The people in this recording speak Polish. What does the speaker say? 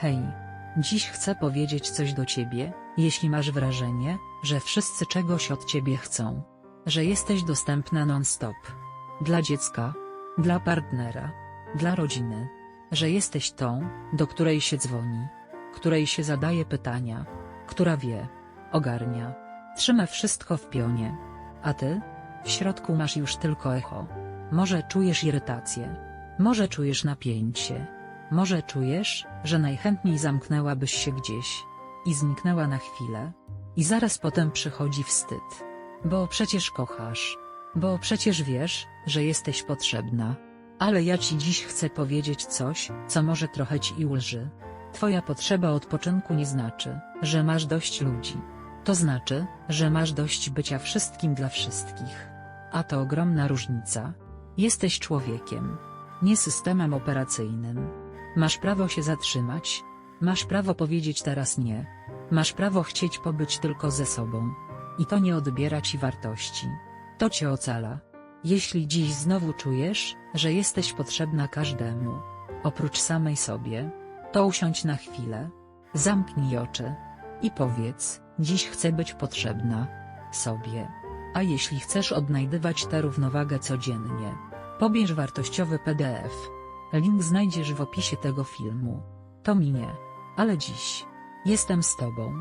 Hej. Dziś chcę powiedzieć coś do ciebie, jeśli masz wrażenie, że wszyscy czegoś od ciebie chcą. Że jesteś dostępna non-stop. Dla dziecka. Dla partnera. Dla rodziny. Że jesteś tą, do której się dzwoni. Której się zadaje pytania. Która wie. Ogarnia. Trzyma wszystko w pionie. A ty? W środku masz już tylko echo. Może czujesz irytację. Może czujesz napięcie. Może czujesz, że najchętniej zamknęłabyś się gdzieś. I zniknęła na chwilę. I zaraz potem przychodzi wstyd. Bo przecież kochasz. Bo przecież wiesz, że jesteś potrzebna. Ale ja ci dziś chcę powiedzieć coś, co może trochę ci ulży. Twoja potrzeba odpoczynku nie znaczy, że masz dość ludzi. To znaczy, że masz dość bycia wszystkim dla wszystkich. A to ogromna różnica. Jesteś człowiekiem. Nie systemem operacyjnym. Masz prawo się zatrzymać. Masz prawo powiedzieć teraz nie. Masz prawo chcieć pobyć tylko ze sobą. I to nie odbiera ci wartości. To cię ocala. Jeśli dziś znowu czujesz, że jesteś potrzebna każdemu, oprócz samej sobie, to usiądź na chwilę. Zamknij oczy. I powiedz, dziś chcę być potrzebna sobie. A jeśli chcesz odnajdywać tę równowagę codziennie, pobierz wartościowy PDF. Link znajdziesz w opisie tego filmu. To minie. Ale dziś. Jestem z tobą.